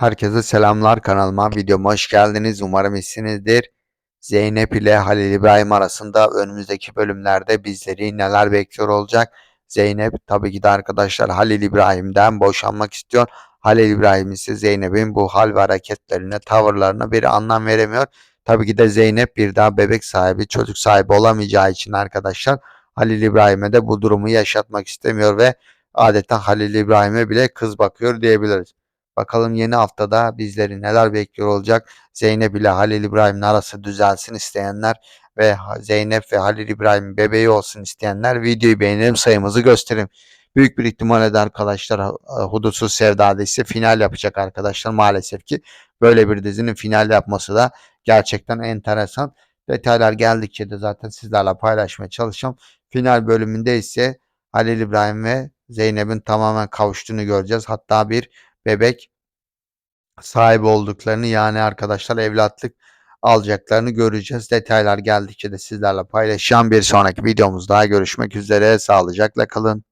Herkese selamlar kanalıma videoma hoş geldiniz. Umarım iyisinizdir. Zeynep ile Halil İbrahim arasında önümüzdeki bölümlerde bizleri neler bekliyor olacak? Zeynep tabii ki de arkadaşlar Halil İbrahim'den boşanmak istiyor. Halil İbrahim ise Zeynep'in bu hal ve hareketlerine, tavırlarına bir anlam veremiyor. Tabii ki de Zeynep bir daha bebek sahibi, çocuk sahibi olamayacağı için arkadaşlar Halil İbrahim'e de bu durumu yaşatmak istemiyor ve adeta Halil İbrahim'e bile kız bakıyor diyebiliriz. Bakalım yeni haftada bizleri neler bekliyor olacak. Zeynep ile Halil İbrahim'in arası düzelsin isteyenler ve Zeynep ve Halil İbrahim'in bebeği olsun isteyenler videoyu beğenelim sayımızı gösterin. Büyük bir ihtimalle de arkadaşlar Hudutsuz Sevda dizisi final yapacak arkadaşlar maalesef ki. Böyle bir dizinin final yapması da gerçekten enteresan. Detaylar geldikçe de zaten sizlerle paylaşmaya çalışacağım. Final bölümünde ise Halil İbrahim ve Zeynep'in tamamen kavuştuğunu göreceğiz. Hatta bir bebek sahibi olduklarını yani arkadaşlar evlatlık alacaklarını göreceğiz. Detaylar geldikçe de sizlerle paylaşacağım. Bir sonraki videomuzda görüşmek üzere. Sağlıcakla kalın.